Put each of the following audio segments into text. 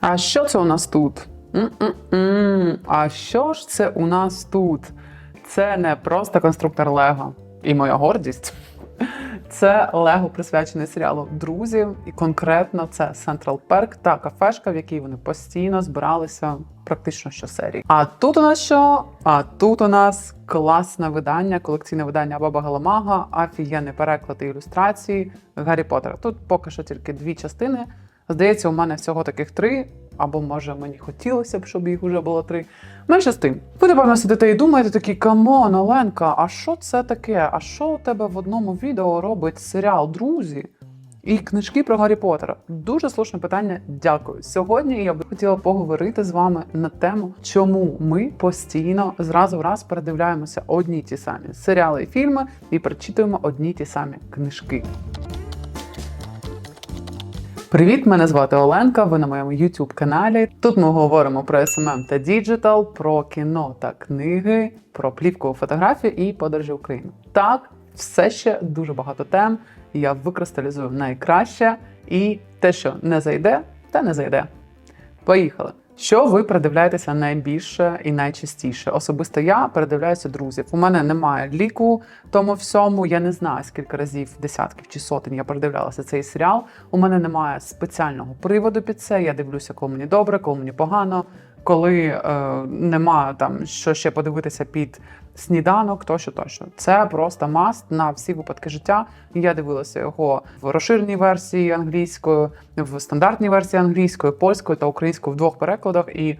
А що це у нас тут? М-м-м. А що ж це у нас тут? Це не просто конструктор Лего і моя гордість. Це Лего присвячений серіалу Друзі, і конкретно це Central Park та кафешка, в якій вони постійно збиралися практично щосерії. А тут у нас що? А тут у нас класне видання, колекційне видання Баба Галамага, офігенний переклад і ілюстрації Гаррі Поттера. Тут поки що тільки дві частини. Здається, у мене всього таких три. Або може мені хотілося б, щоб їх вже було три. Менше з тим. Ви напевно сидите і думаєте такі камон, Оленка, а що це таке? А що у тебе в одному відео робить серіал Друзі і книжки про Гаррі Поттера? Дуже слушне питання. Дякую. Сьогодні я би хотіла поговорити з вами на тему, чому ми постійно зразу в раз передивляємося одні й ті самі серіали і фільми і перечитуємо одні й ті самі книжки. Привіт, мене звати Оленка. Ви на моєму youtube каналі. Тут ми говоримо про SMM та діджитал, про кіно та книги, про плівкову фотографію і подорожі України. Так, все ще дуже багато тем. Я викристалізую найкраще, і те, що не зайде, те не зайде. Поїхали. Що ви передивляєтеся найбільше і найчастіше? Особисто я передивляюся друзів. У мене немає ліку тому всьому. Я не знаю, скільки разів, десятків чи сотень я передивлялася цей серіал. У мене немає спеціального приводу під це. Я дивлюся, коли мені добре, коли мені погано, коли е, немає там що ще подивитися під сніданок, тощо, тощо. Це просто маст на всі випадки життя. Я дивилася його в розширеній версії англійською, в стандартній версії англійською, польською та українською в двох перекладах. І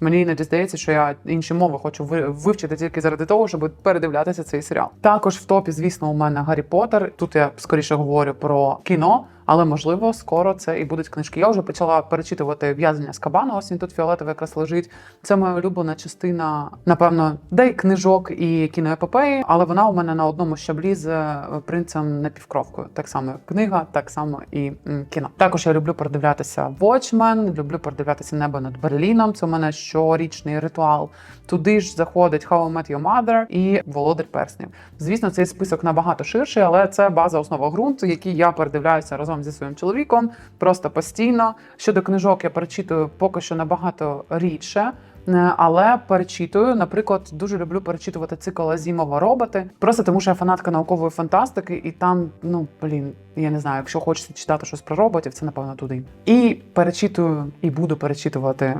мені іноді здається, що я інші мови хочу ви- вивчити тільки заради того, щоб передивлятися цей серіал. Також в топі, звісно, у мене Гаррі Поттер. Тут я скоріше говорю про кіно. Але можливо, скоро це і будуть книжки. Я вже почала перечитувати в'язання з кабана. Ось він тут фіолетовий якраз лежить. Це моя улюблена частина, напевно, де й книжок і кіноепопеї, але вона у мене на одному щаблі з е, принцем напівкровкою. Так само книга, так само і кіно. Також я люблю передивлятися Watchmen, люблю передивлятися небо над Берліном. Це у мене щорічний ритуал. Туди ж заходить How I Met Your Mother і Володар Перснів. Звісно, цей список набагато ширший, але це база основа ґрунт, який я передивляюся разом зі своїм чоловіком просто постійно. Щодо книжок я перечитую поки що набагато рідше. е, Але перечитую, наприклад, дуже люблю перечитувати цикл Азімова роботи. Просто тому, що я фанатка наукової фантастики, і там, ну блін, я не знаю, якщо хочеться читати щось про роботів, це напевно туди. І перечитую, і буду перечитувати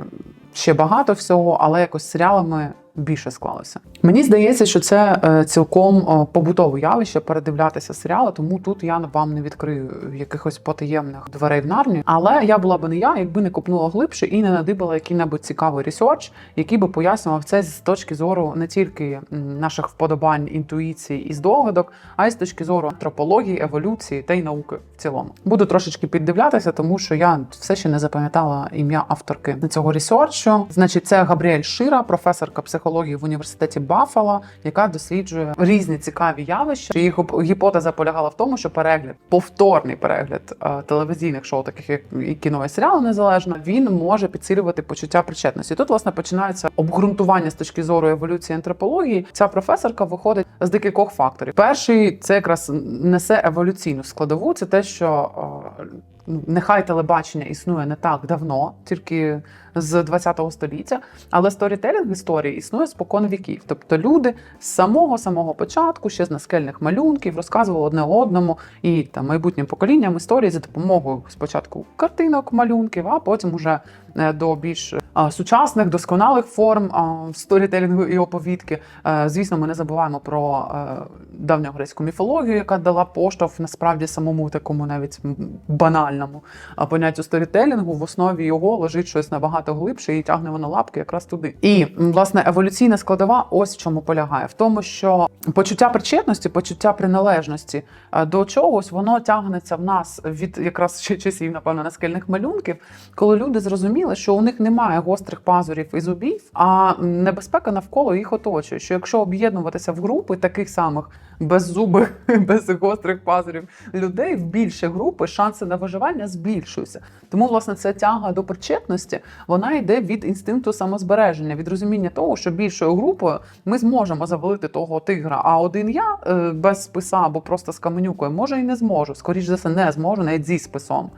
ще багато всього, але якось серіалами більше склалося. Мені здається, що це е, цілком побутове явище передивлятися серіали, тому тут я вам не відкрию якихось потаємних дверей в нарні. Але я була би не я, якби не копнула глибше і не надибала який-небудь цікавий ресерч, який би пояснював це з точки зору не тільки наших вподобань, інтуїцій і здогадок, а й з точки зору антропології, еволюції та й науки в цілому. Буду трошечки піддивлятися, тому що я все ще не запам'ятала ім'я авторки цього ресерчу. Значить, це Габріель Шира, професорка психології в університеті Баффало, яка досліджує різні цікаві явища. Їх гіпотеза полягала в тому, що перегляд, повторний перегляд е, телевізійних шоу, таких як і кіно і серіали незалежно, він може підсилювати почуття причетності. Тут власне починається обґрунтування з точки зору еволюції антропології. Ця професорка виходить з декількох факторів. Перший це якраз несе еволюційну складову. Це те, що е, нехай телебачення існує не так давно, тільки з 20-го століття, але сторітелінг історії існує спокон віків. Тобто люди з самого самого початку, ще з наскельних малюнків, розказували одне одному і там майбутнім поколінням історії за допомогою спочатку картинок, малюнків, а потім уже е, до більш сучасних досконалих форм сторітелінгу і оповідки. Е, Звісно, ми не забуваємо про е, давньогрецьку міфологію, яка дала поштовх насправді самому такому навіть банальному поняттю сторітелінгу. В основі його лежить щось набагато глибше і тягне воно лапки якраз туди. І власне еволюційна складова ось в чому полягає: в тому, що почуття причетності, почуття приналежності е, до чогось, воно тягнеться в нас від якраз ще часів, напевно, наскельних малюнків, коли люди зрозуміли, що у них немає гострих пазурів і зубів, а небезпека навколо їх оточує. Що якщо об'єднуватися в групи таких самих беззубих, без гострих пазурів людей в більші групи, шанси на виживання збільшуються. Тому, власне, ця тяга до причетності вона йде від інстинкту самозбереження, від розуміння того, що більшою групою ми зможемо завалити того тигра. А один я е, без списа або просто з каменюкою може і не зможу. Скоріше за все, не зможу навіть зі списом.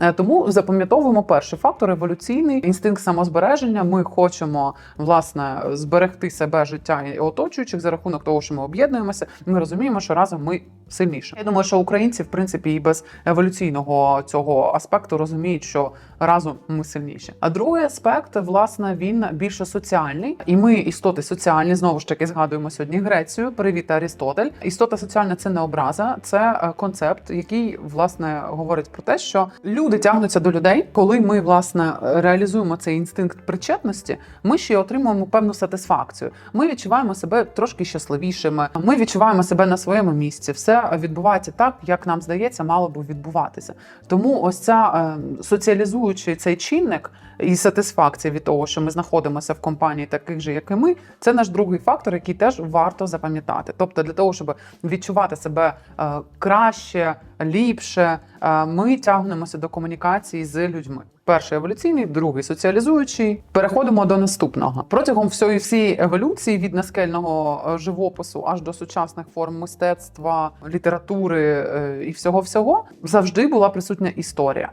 Е, Тому запам'ятовуємо перший фактор еволюційний інстинкт самозбереження. Ми хочемо власне зберегти себе, життя і оточуючих за рахунок того, що ми об'єднуємося. Ми розуміємо, що разом ми сильніші. Я думаю, що українці, в принципі, і без еволюційного цього аспекту розуміють, що разом ми сильніші. А другий аспект, власне, він більше соціальний, і ми істоти соціальні. Знову ж таки згадуємо сьогодні Грецію. Привіт, Арістотель. Істота соціальна це не образа, це е, концепт, який власне говорить про те, що люди тягнуться до людей, коли ми власне реалізуємо цей інстинкт причетності. Ми ще й отримуємо певну сатисфакцію. Ми відчуваємо себе трошки щасливішими. Ми відчуваємо себе на своєму місці. Все відбувається так, як нам здається, мало би відбуватися. Тому ось ця е, соціалізуючий цей чинник і сатисфакція від того, що ми знаходимося в компанії таких же, як і ми, це наш другий фактор, який теж варто запам'ятати. Тобто, для того, щоб відчувати себе е, краще, ліпше, е, ми тягнемося до комунікації з людьми. Перший еволюційний, другий соціалізуючий. Переходимо до наступного. Протягом всієї всієї еволюції від наскельного е, живопису аж до сучасних форм мистецтва, літератури і всього всього завжди була присутня історія.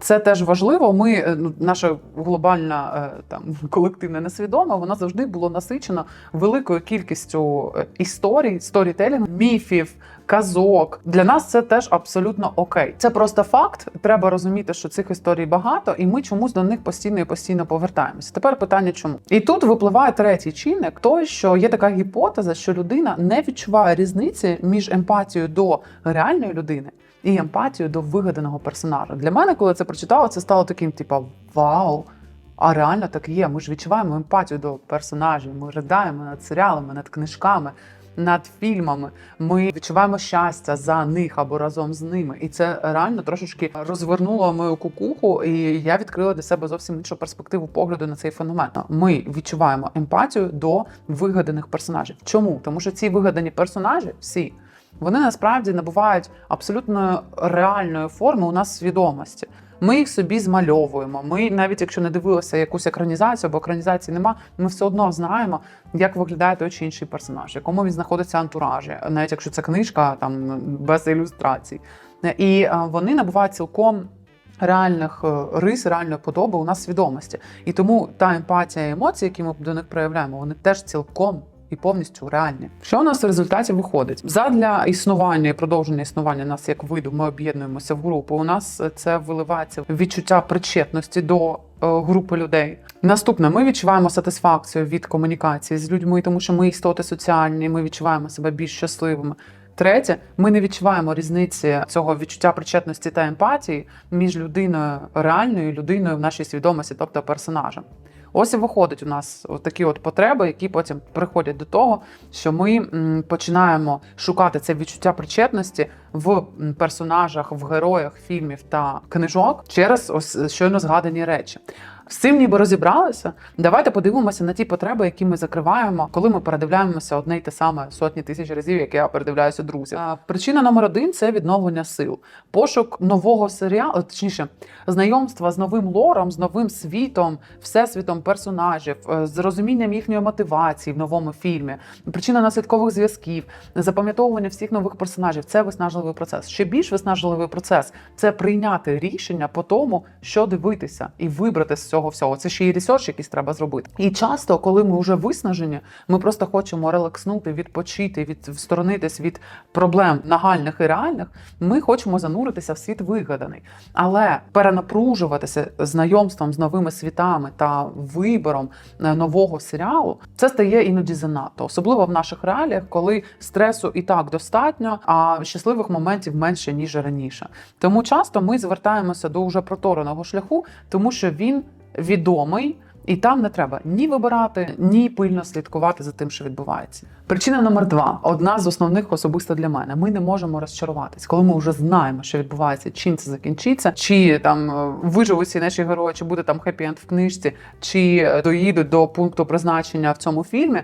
Це теж важливо. Ми е, ну, наша глобальна е, там колективне несвідоме, воно завжди було насичено великою кількістю е, історій, сторітелінгу, міфів, казок. Для нас це теж абсолютно окей. Це просто факт. Треба розуміти, що цих історій багато, і ми чомусь до них постійно і постійно повертаємося. Тепер питання, чому? І тут випливає третій чинник: той, що є така гіпотеза, що людина не відчуває різниці між емпатією до реальної людини і емпатію до вигаданого персонажа. Для мене, коли це прочитала, це стало таким, типу, вау. А реально так є. Ми ж відчуваємо емпатію до персонажів. Ми ридаємо над серіалами, над книжками, над фільмами. Ми відчуваємо щастя за них або разом з ними. І це реально трошечки розвернуло мою кукуху, і я відкрила для себе зовсім іншу перспективу погляду на цей феномен. Ми відчуваємо емпатію до вигаданих персонажів. Чому? Тому що ці вигадані персонажі всі. Вони насправді набувають абсолютно реальної форми у нас свідомості. Ми їх собі змальовуємо. Ми, навіть якщо не дивилися якусь екранізацію, або екранізації нема, ми все одно знаємо, як виглядає той чи інший персонаж, в якому він знаходиться антуражі, навіть якщо це книжка там без ілюстрацій. І е, вони набувають цілком. Реальних е, рис, реальної подоби у нас свідомості, і тому та емпатія і емоції, які ми до них проявляємо, вони теж цілком і повністю реальні. Що у нас в результаті виходить? Задля існування і продовження існування нас як виду, ми об'єднуємося в групу. У нас це виливається в відчуття причетності до е, групи людей. Наступне, ми відчуваємо сатисфакцію від комунікації з людьми, тому що ми істоти соціальні, ми відчуваємо себе більш щасливими. Третє, ми не відчуваємо різниці цього відчуття причетності та емпатії між людиною реальною і людиною в нашій свідомості, тобто персонажем. Ось і виходить у нас такі от потреби, які потім приходять до того, що ми починаємо шукати це відчуття причетності в персонажах, в героях фільмів та книжок через ось щойно згадані речі. З цим ніби розібралися. Давайте подивимося на ті потреби, які ми закриваємо, коли ми передивляємося одне й те саме сотні тисяч разів, як я передивляюся друзів. Причина номер один це відновлення сил, пошук нового серіалу, точніше, знайомства з новим лором, з новим світом, всесвітом персонажів, е, з розумінням їхньої мотивації в новому фільмі, причина наслідкових зв'язків, запам'ятовування всіх нових персонажів. Це виснажливий процес. Ще більш виснажливий процес це прийняти рішення по тому, що дивитися, і вибрати з цього всього. Це ще й ресерч якийсь треба зробити. І часто, коли ми вже виснажені, ми просто хочемо релакснути, відпочити, відсторонитись від проблем нагальних і реальних. Ми хочемо зануритися в світ вигаданий, але перенапружуватися знайомством з новими світами та вибором е, нового серіалу, це стає іноді занадто, особливо в наших реаліях, коли стресу і так достатньо, а щасливих моментів менше ніж раніше. Тому часто ми звертаємося до уже протореного шляху, тому що він відомий. І там не треба ні вибирати, ні пильно слідкувати за тим, що відбувається. Причина номер два одна з основних особисто для мене. Ми не можемо розчаруватись, коли ми вже знаємо, що відбувається, чим це закінчиться, чи там е, виживуть ці наші герої, чи буде там хеппі-енд в книжці, чи е, доїдуть до пункту призначення в цьому фільмі.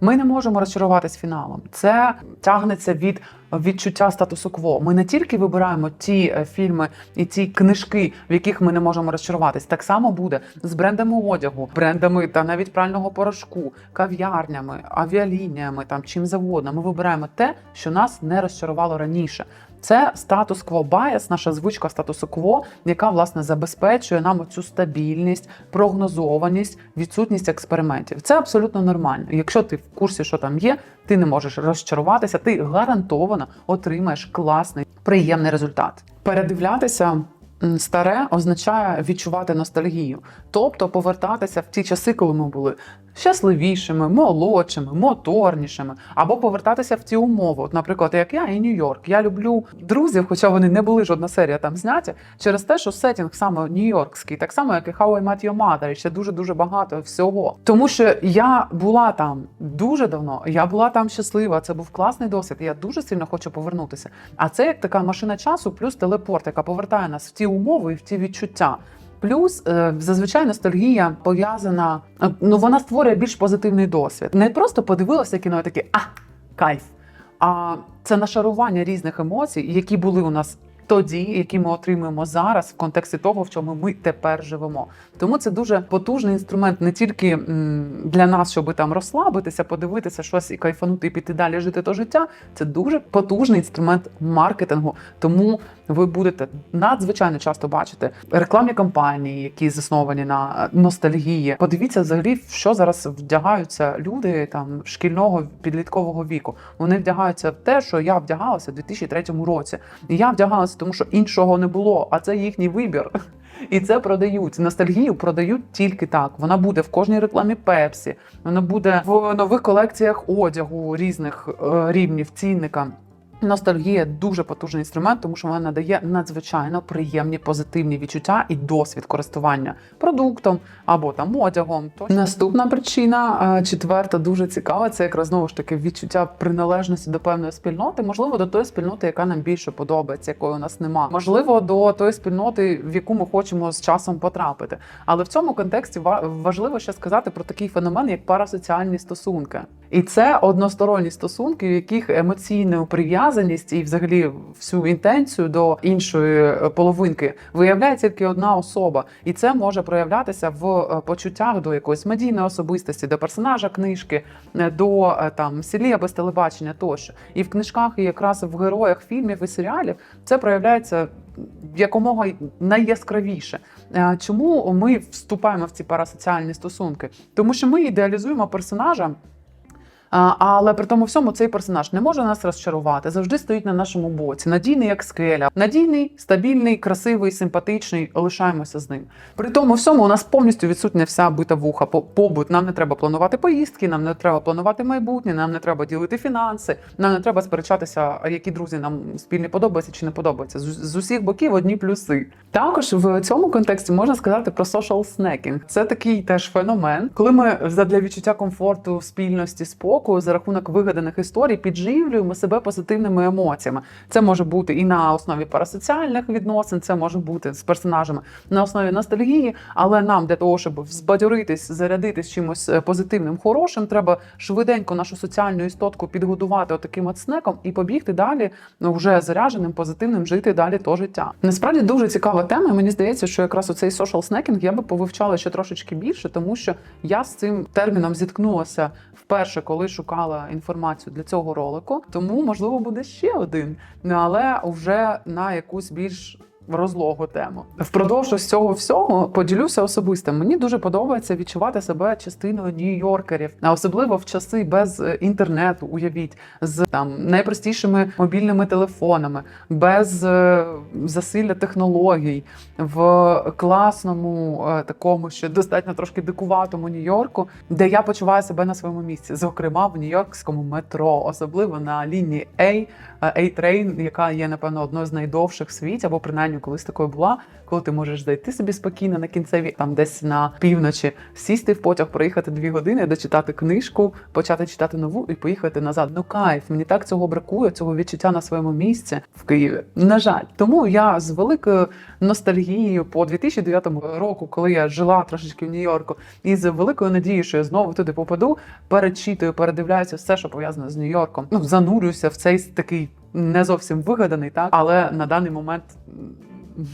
Ми не можемо розчаруватись фіналом. Це тягнеться від відчуття статусу кво. Ми не тільки вибираємо ті е, фільми і ті книжки, в яких ми не можемо розчаруватись. Так само буде з брендами одягу, брендами та навіть прального порошку, кав'ярнями, авіалініями, там чим завгодно. Ми вибираємо те, що нас не розчарувало раніше. Це статус-кво баяс, наша звичка статусу-кво, яка власне забезпечує нам цю стабільність, прогнозованість, відсутність експериментів. Це абсолютно нормально. Якщо ти в курсі, що там є, ти не можеш розчаруватися, ти гарантовано отримаєш класний, приємний результат. Передивлятися. Старе означає відчувати ностальгію, тобто повертатися в ті часи, коли ми були щасливішими, молодшими, моторнішими, або повертатися в ті умови. От, наприклад, як я і Нью-Йорк. Я люблю друзів, хоча вони не були жодна серія там зняті, через те, що сетінг саме нью-йоркський, так само, як і How I Met Your Mother, і ще дуже дуже багато всього. Тому що я була там дуже давно, я була там щаслива. Це був класний досвід. і Я дуже сильно хочу повернутися. А це як така машина часу, плюс телепорт, яка повертає нас в ті умови і в ті відчуття. Плюс е, зазвичай ностальгія пов'язана, е, ну вона створює більш позитивний досвід. Не просто подивилася кіно і таке, а кайф. А це нашарування різних емоцій, які були у нас тоді, які ми отримуємо зараз в контексті того, в чому ми тепер живемо. Тому це дуже потужний інструмент не тільки для нас, щоб там розслабитися, подивитися щось і кайфанути, і піти далі жити то життя. Це дуже потужний інструмент маркетингу. Тому ви будете надзвичайно часто бачити рекламні кампанії, які засновані на ностальгії. Подивіться взагалі, що зараз вдягаються люди там шкільного підліткового віку. Вони вдягаються в те, що я вдягалася в 2003 році. І я вдягалася, тому що іншого не було, а це їхній вибір. І це продають. Ностальгію продають тільки так. Вона буде в кожній рекламі Пепсі, вона буде в нових колекціях одягу різних е, рівнів цінника. Ностальгія дуже потужний інструмент, тому що вона надає надзвичайно приємні позитивні відчуття і досвід користування продуктом або там одягом. Наступна причина, четверта, дуже цікава. Це якраз знову ж таки відчуття приналежності до певної спільноти, можливо, до тої спільноти, яка нам більше подобається, якої у нас нема. Можливо, до тої спільноти, в яку ми хочемо з часом потрапити. Але в цьому контексті ва- важливо ще сказати про такий феномен, як парасоціальні стосунки. І це односторонні стосунки, в яких емоційну прив'язаність і взагалі всю інтенцію до іншої е, половинки виявляє тільки одна особа, і це може проявлятися в е, почуттях до якоїсь медійної особистості, до персонажа книжки, е, до там селія без телебачення тощо. І в книжках, і якраз в героях фільмів і серіалів це проявляється якомога найяскравіше. Чому ми вступаємо в ці парасоціальні стосунки? Тому що ми ідеалізуємо персонажа. Але при тому всьому цей персонаж не може нас розчарувати, завжди стоїть на нашому боці. Надійний як скеля, надійний, стабільний, красивий, симпатичний. Лишаємося з ним. При тому всьому у нас повністю відсутня вся бита вуха, по- побут. Нам не треба планувати поїздки, нам не треба планувати майбутнє, нам не треба ділити фінанси, нам не треба сперечатися, які друзі нам спільні подобаються чи не подобаються. З, усіх боків одні плюси. Також в цьому контексті можна сказати про social snacking. Це такий теж феномен, коли ми задля відчуття комфорту, спільності, спокою за рахунок вигаданих історій підживлюємо себе позитивними емоціями. Це може бути і на основі парасоціальних відносин, це може бути з персонажами на основі ностальгії. Але нам для того, щоб взбадьоритись, зарядитись чимось е, позитивним, хорошим, треба швиденько нашу соціальну істотку підгодувати отаким от снеком і побігти далі, ну вже зарядженим, позитивним, жити далі то життя. Насправді дуже цікава тема. Мені здається, що якраз оцей social snacking я би повивчала ще трошечки більше, тому що я з цим терміном зіткнулася вперше, коли шукала інформацію для цього ролику. Тому можливо буде ще один, але вже на якусь більш розлогу тему. Впродовж цього всього поділюся особисто. Мені дуже подобається відчувати себе частиною нью-йоркерів, а особливо в часи без е, інтернету. Уявіть, з там найпростішими мобільними телефонами, без е, засилля технологій, в класному е, такому ще достатньо трошки дикуватому Нью-Йорку, де я почуваю себе на своєму місці, зокрема в нью-йоркському метро, особливо на лінії A, A-Train, яка є напевно одною з найдовших в світі, або принаймні колись такою була, коли ти можеш зайти собі спокійно на кінцеві, там десь на півночі, сісти в потяг, проїхати дві години, дочитати книжку, почати читати нову і поїхати назад. Ну кайф, мені так цього бракує, цього відчуття на своєму місці в Києві. На жаль, тому я з великою ностальгією по 2009 року, коли я жила трошечки в Нью-Йорку, і з великою надією, що я знову туди попаду, перечитую, передивляюся все, що пов'язане з Нью-Йорком. Ну занурююся в цей такий не зовсім вигаданий, так але на даний момент.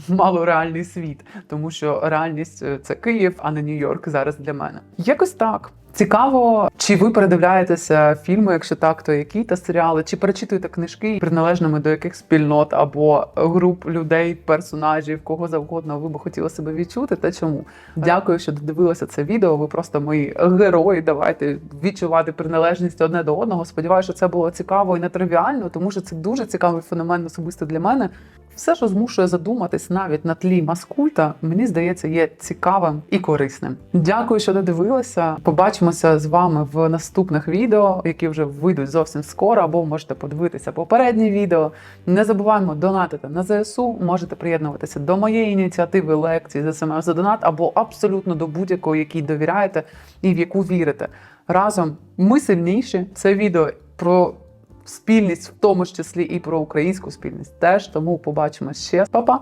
Мало реальний світ, тому що реальність е, це Київ, а не Нью-Йорк зараз для мене. Якось так. Цікаво, чи ви передивляєтеся фільми, якщо так, то які та серіали, чи перечитуєте книжки приналежними до яких спільнот або груп людей, персонажів, кого завгодно ви би хотіли себе відчути, та чому? Дякую, що додивилися це відео. Ви просто мої герої. Давайте відчувати приналежність одне до одного. Сподіваюся, що це було цікаво і нетривіально, тому що це дуже цікавий феномен особисто для мене. Все, що змушує задуматись навіть на тлі маскульта, мені здається, є цікавим і корисним. Дякую, що додивилися. Побачимося з вами в наступних відео, які вже вийдуть зовсім скоро, або можете подивитися попередні відео. Не забуваємо донатити на ЗСУ. Можете приєднуватися до моєї ініціативи лекції за СМС за донат або абсолютно до будь-якої, якій довіряєте і в яку вірите. Разом ми сильніші. Це відео про спільність, в тому числі і про українську спільність. Теж тому побачимо ще. Па-па!